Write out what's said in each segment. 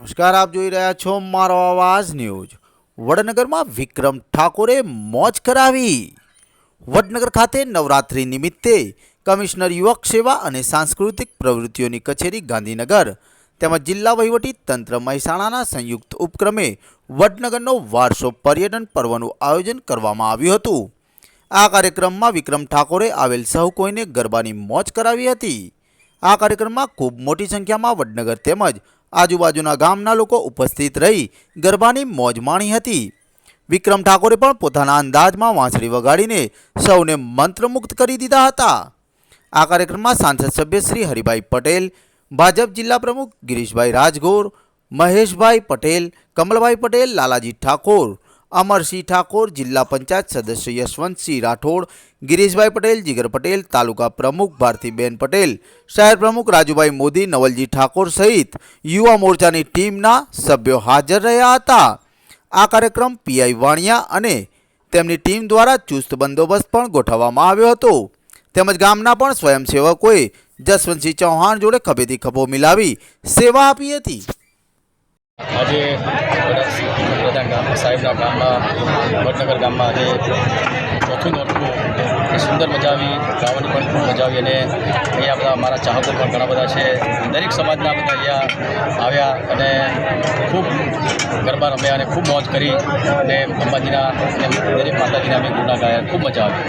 નમસ્કાર, આપ જોઈ રહ્યા છો મારો અવાજ ન્યૂઝ. વડનગરમાં વિક્રમ ઠાકોરે મોજ કરાવી. વડનગર ખાતે નવરાત્રિ નિમિત્તે કમિશનર યુવક સેવા અને સાંસ્કૃતિક પ્રવૃત્તિઓની કચેરી ગાંધીનગર તેમજ જિલ્લા વહીવટી તંત્ર મહેસાણાના સંયુક્ત ઉપક્રમે વડનગરનો વારસો પર્યટન પર્વનું આયોજન કરવામાં આવ્યું હતું. આ કાર્યક્રમમાં વિક્રમ ઠાકોરે આવેલ સૌ કોઈને ગરબાની મોજ કરાવી હતી. આ કાર્યક્રમમાં ખૂબ મોટી સંખ્યામાં વડનગર તેમજ આજુબાજુના ગામના લોકો ઉપસ્થિત રહી ગરબાની મોજ માણી હતી. વિક્રમ ઠાકોરે પણ પોતાના અંદાજમાં વાંસળી વગાડીને સૌને મંત્રમુગ્ધ કરી દીધા હતા. આ કાર્યક્રમમાં સાંસદ સભ્ય શ્રી હરિભાઈ પટેલ, ભાજપ જિલ્લા પ્રમુખ ગિરીશભાઈ રાજગોર, મહેશભાઈ પટેલ, કમલભાઈ પટેલ, લાલાજી ઠાકોર અમરસિંહ ઠાકોર જિલ્લા પંચાયત સદસ્ય યશવંતસિંહ રાઠોડ ગિરીશભાઈ પટેલ જીગર પટેલ તાલુકા પ્રમુખ ભારતીબેન પટેલ શહેર પ્રમુખ રાજુભાઈ મોદી નવલજી ઠાકોર સહિત યુવા મોરચાની ટીમના સભ્યો હાજર રહ્યા હતા. આ કાર્યક્રમ પીઆઈ વાણિયા અને તેમની ટીમ દ્વારા ચુસ્ત બંદોબસ્ત પણ ગોઠવવામાં આવ્યો હતો. તેમજ ગામના પણ સ્વયંસેવકોએ જસવંતસિંહ ચૌહાણ જોડે ખભેથી ખભો મિલાવી સેવા આપી હતી. આજે બધા ગામ, સાહેબના ગામમાં વડનગર ગામમાં આજે ચોથું નોરતું સુંદર મજા આવી ગાવાની પણ ખૂબ મજા આવી અને અહીંયા બધા અમારા ચાહકો પણ ઘણા બધા છે. દરેક સમાજના બધા અહીંયા આવ્યા અને ખૂબ ગરબા રમ્યા અને ખૂબ મોજ કરી અને અંબાજીના અને દરેક માતાજીના અમે ગુના ગાયા ખૂબ મજા આવી.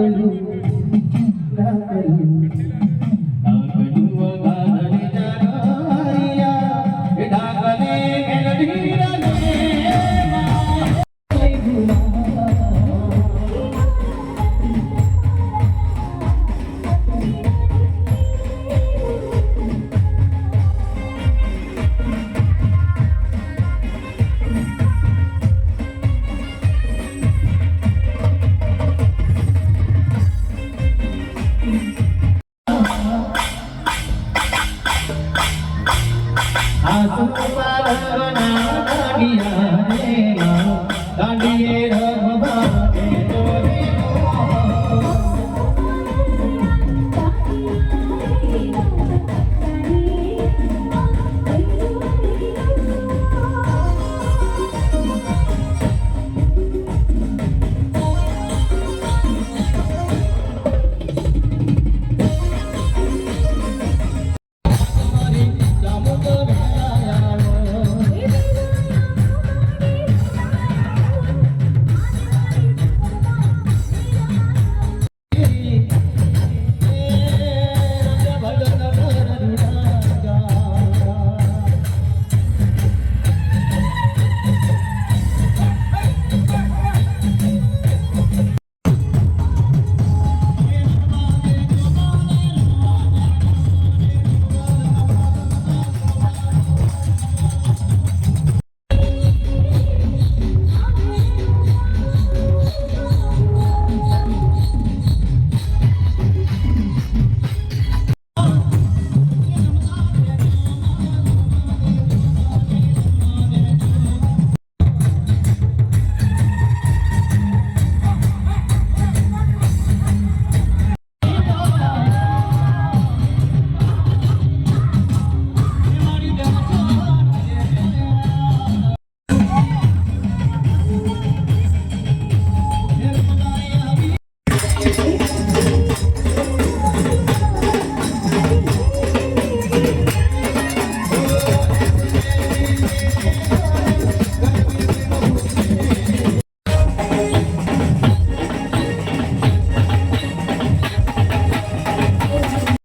Hallelujah. Thank you.